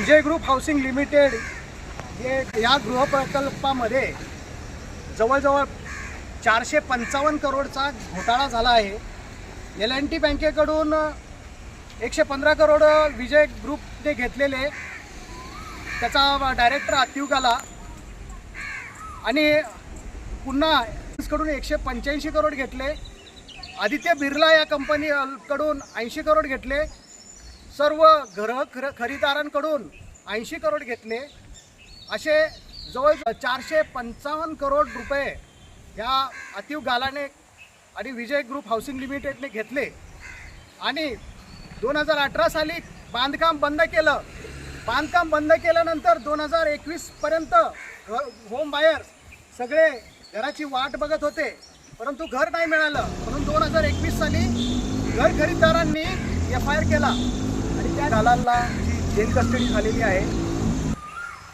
विजय group housing limited हे या गृहप्रकल्पामध्ये जवळजवळ चारशे पंचावन्न करोडचा घोटाळा झाला आहे. एल एन टी बँकेकडून एकशे पंधरा करोड विजय ग्रुपने घेतलेले. त्याचा डायरेक्टर अतिव आणि पुन्हा कडून एकशे पंच्याऐंशी करोड घेतले. आदित्य बिर्ला या कंपनीकडून ऐंशी करोड घेतले. सर्व घर खर खरेदीदारांकडून ऐंशी करोड घेतले. असे जवळ चारशे पंचावन्न करोड रुपये ह्या अतिव गालाने आणि विजय ग्रुप हाऊसिंग लिमिटेडने घेतले. आणि दोन हजार अठरा साली बांधकाम बंद केलं. बांधकाम बंद केल्यानंतर दोन हजार एकवीसपर्यंत होम बायर सगळे घराची वाट बघत होते. परंतु घर नाही मिळालं. म्हणून दोन हजार एकवीस साली घर खरीददारांनी एफ आय आर केला. दलालला जेल कस्टडी झालेली आहे.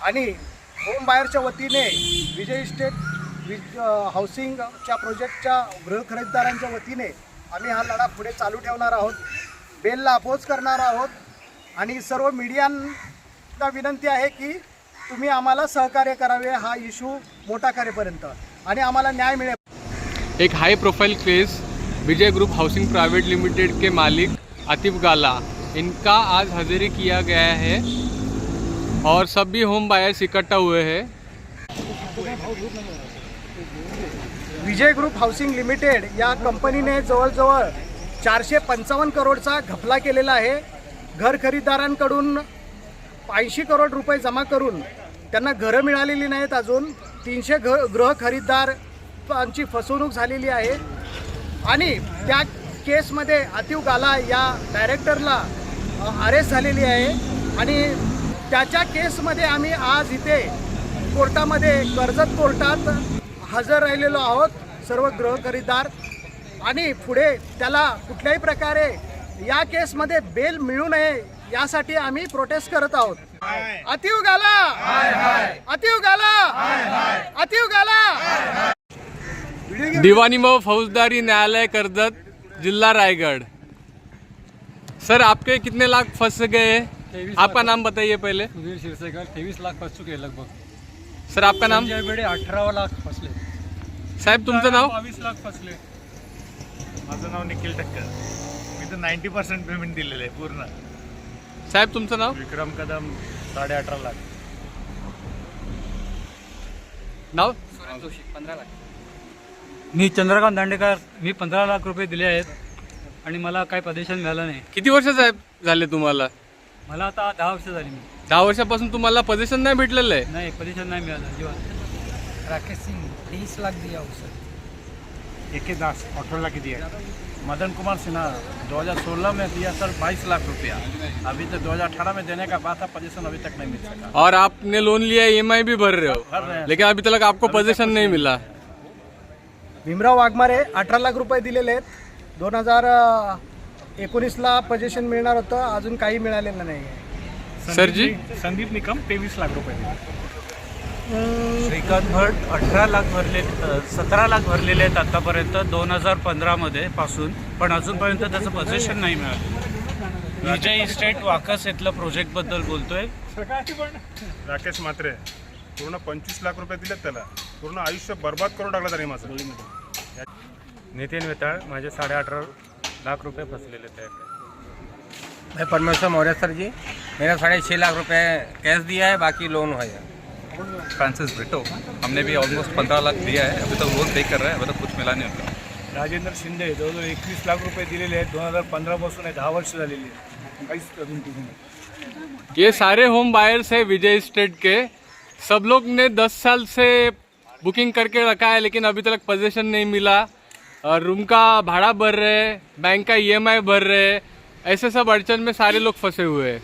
आणि होम बायरच्या वतीने विजय इस्टेट विज हाऊसिंगच्या प्रोजेक्टच्या गृह खरेदीदारांच्या वतीने आम्ही हा लढा पुढे चालू ठेवणार आहोत. बेलला अपोज करणार आहोत. आणि सर्व मीडियांना विनंती आहे की तुम्ही आम्हाला सहकार्य करावे हा इशू मोठा करेपर्यंत. आणि आम्हाला न्याय मिळेल. एक high profile case Vijay group housing private limited के मालिक आतिफ गाला. इनका आज हाजिरी किया गया है और सभी होम बायर्स इकट्ठा हुए हैं। विजय ग्रुप हाऊसिंग लिमिटेड या कंपनीने जवळजवळ चारशे पंचावन्न करोडचा घपला केलेला आहे. घर खरीददारांकडून ऐंशी करोड रुपये जमा करून त्यांना घरं मिळालेली नाहीत अजून. तीनशे घ गृह खरीददारांची फसवणूक झालेली आहे. आणि त्या केसमध्ये अतिव गाला या डायरेक्टरला अरेस्ट झालेली आहे. आणि त्याच्या केसमध्ये आम्ही आज इथे कोर्टामध्ये कर्जत कोर्टात हजर राहिलेलो आहोत सर्व गृहखरीदार. आणि पुढे त्याला कुठल्याही प्रकारे या केसमध्ये बेल मिळू नये यासाठी आम्ही प्रोटेस्ट करत आहोत. अतिव गाला अतिव गाला अतिव गाला दिवाणी व फौजदारी न्यायालय कर्जत जिल्हा रायगड. सर आपके कितने लाख फंस गए? हैं आपका नाम बताइए पहले। सुधीर क्षीरसेकर तेवीस लाख फस चुके हैं लगभग। सर आपका नाम? बेडे अठरा लाख फसले साहेब तुमचं नाव? बावीस लाख फसले माझं नाव निखिल ठक्कर मी तर नाईन्टी पर्सेंट पेमेंट दिलेलं आहे पूर्ण. साहेब तुमचं नाव? विक्रम कदम साडे अठरा लाख. नाव? मी चंद्रकांत दांडेकर मी पंधरा लाख रुपये दिले आहेत. आणि मला काही प्रदेशन मिळालं नाही. किती वर्ष साहेब झाले तुम्हाला? मला आता दहा वर्ष झाली मी. दहा वर्षापासून तुम्हाला पोझिशन नाही भेटलेलं आहे? नाही प्रदेशन नाही मिळालं अजिबात. राकेश सिंह तेईस लाख दिया उसे. एक दास अठारह लाख दिया मदन कुमार सिन्हा 2016 में दिया सर 22 लाख रुपया. अभी तो 2018 में देने का बात था पोजीशन अभी तक नहीं मिल सका। और आपने लोन लिया ई भी भर रहे भर रहे हो। हैं। लेकिन अभी तक आपको पोजीशन नहीं। मिला। भीमराव वाघमारे अठरा लाख रुपये दिलेले आहेत. दोन हजार एकोणीसला पोझिशन मिळणार होतं. अजून काही मिळालेलं नाही आहे. सर जी? संदीप निकम तेवीस लाख रुपये दिले. श्रीकांत भट अठरा लाख भरले सतरा लाख भरलेले आहेत आतापर्यंत दोन हजार पंधरामध्ये पासून. पण अजूनपर्यंत त्याचं पोझिशन नाही मिळालं. विजय इस्टेट वाकस इथलं प्रोजेक्टबद्दल बोलतोय. राकेश म्हात्रे पूर्ण पंचवीस लाख रुपये दिलेत त्याला. पूर्ण आयुष्य बर्बाद करून टाकलं त्याने माझं. नितीन वेताळ माझे साडे अठरा लाख रुपये फसलेले आहेत मैं परमेश्वर मौर्य सर जी मेरा साढ़े छः लाख रुपए कैश दिया है बाकी लोन है। फ्रांसिस ब्रिटो हमने भी ऑलमोस्ट पंद्रह लाख दिया है अभी तक लोन पे कर रहे हैं अभी तक कुछ मिला नहीं होता राजेंद्र शिंदे जवळजवळ एकवीस लाख रुपये दिलेले आहेत दोन हज़ार पंधरापासून आहे दहा वर्ष झालेली आहेत. काहीच ये सारे होम बायर्स है विजय स्टेट के। सब लोग ने 10 साल से बुकिंग करके रखा है लेकिन अभी तक पोजीशन नहीं मिला। रूम का भाड़ा भर रहे हैं बैंक का ईएमआई भर रहे हैं ऐसे सब अड़चन में सारे लोग फंसे हुए हैं।